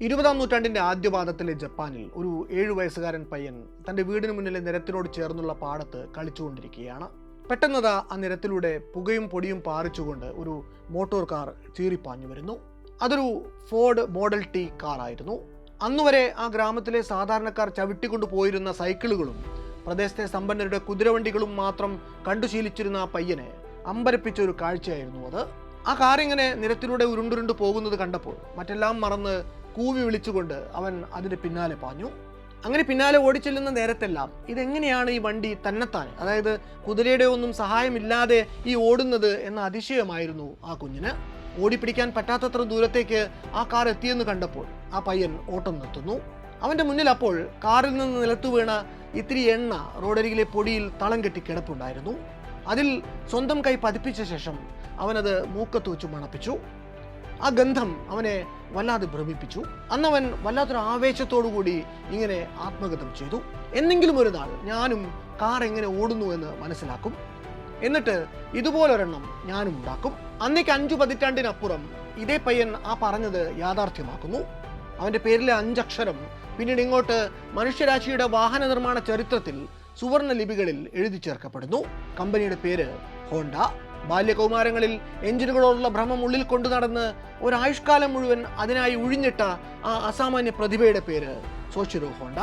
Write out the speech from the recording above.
ഇരുപതാം നൂറ്റാണ്ടിന്റെ ആദ്യപാദത്തിലെ ജപ്പാനിൽ ഒരു ഏഴു വയസ്സുകാരൻ പയ്യൻ തന്റെ വീടിന് മുന്നിലെ നിരത്തിനോട് ചേർന്നുള്ള പാടത്ത് കളിച്ചുകൊണ്ടിരിക്കുകയാണ്. പെട്ടെന്നതാ ആ നിരത്തിലൂടെ പുകയും പൊടിയും പാറിച്ചുകൊണ്ട് ഒരു മോട്ടോർ കാർ ചീറിപ്പാഞ്ഞു വരുന്നു. അതൊരു ഫോർഡ് മോഡൽ ടി കാറായിരുന്നു. അന്നുവരെ ആ ഗ്രാമത്തിലെ സാധാരണക്കാർ ചവിട്ടിക്കൊണ്ടു പോയിരുന്ന സൈക്കിളുകളും പ്രദേശത്തെ സമ്പന്നരുടെ കുതിരവണ്ടികളും മാത്രം കണ്ടുശീലിച്ചിരുന്ന ആ പയ്യനെ അമ്പരപ്പിച്ച ഒരു കാഴ്ചയായിരുന്നു അത്. ആ കാറിങ്ങനെ നിരത്തിലൂടെ ഉരുണ്ടുരുണ്ട് പോകുന്നത് കണ്ടപ്പോൾ മറ്റെല്ലാം മറന്ന് കൂവി വിളിച്ചുകൊണ്ട് അവൻ അതിന് പിന്നാലെ പാഞ്ഞു. അങ്ങനെ പിന്നാലെ ഓടിച്ചെല്ലുന്ന നേരത്തെല്ലാം ഇതെങ്ങനെയാണ് ഈ വണ്ടി തന്നെത്താൻ? അതായത് കുതിരയുടെ ഒന്നും സഹായമില്ലാതെ ഈ ഓടുന്നത് എന്ന അതിശയമായിരുന്നു ആ കുഞ്ഞിന്. ഓടിപ്പിടിക്കാൻ പറ്റാത്തത്ര ദൂരത്തേക്ക് ആ കാർ എത്തിയെന്ന് കണ്ടപ്പോൾ ആ പയ്യൻ ഓട്ടം നിർത്തുന്നു. അവന്റെ മുന്നിൽ അപ്പോൾ കാറിൽ നിന്ന് നിലത്തു വീണ ഇത്തിരി എണ്ണ റോഡരികിലെ പൊടിയിൽ തളം കെട്ടി കിടപ്പുണ്ടായിരുന്നു. അതിൽ സ്വന്തം കൈ പതിപ്പിച്ച ശേഷം അവനത് മൂക്കത്ത് വെച്ച് മണപ്പിച്ചു. ആ ഗന്ധം അവനെ വല്ലാതെ ഭ്രമിപ്പിച്ചു. അന്നവൻ വല്ലാത്തൊരു ആവേശത്തോടു കൂടി ഇങ്ങനെ ആത്മഗതം ചെയ്തു. എന്നെങ്കിലും ഒരു നാൾ ഞാനും കാർ എങ്ങനെ ഓടുന്നു എന്ന് മനസ്സിലാക്കും. എന്നിട്ട് ഇതുപോലൊരെണ്ണം ഞാനും ഉണ്ടാക്കും. അന്നേക്ക് അഞ്ചു പതിറ്റാണ്ടിനപ്പുറം ഇതേ പയ്യൻ ആ പറഞ്ഞത് യാഥാർത്ഥ്യമാക്കുന്നു. അവന്റെ പേരിലെ അഞ്ചക്ഷരം പിന്നീട് ഇങ്ങോട്ട് മനുഷ്യരാശിയുടെ വാഹന നിർമ്മാണ ചരിത്രത്തിൽ സുവർണ ലിപികളിൽ എഴുതി ചേർക്കപ്പെടുന്നു. കമ്പനിയുടെ പേര് ഹോണ്ട. ബാല്യകൗമാരങ്ങളിൽ എഞ്ചിനുകളോടുള്ള ഭ്രമം ഉള്ളിൽ കൊണ്ടു നടന്ന് ഒരായുഷ്കാലം മുഴുവൻ അതിനായി ഉഴിഞ്ഞിട്ട ആ അസാമാന്യ പ്രതിഭയുടെ പേര് സോഷിറോ ഹോണ്ട.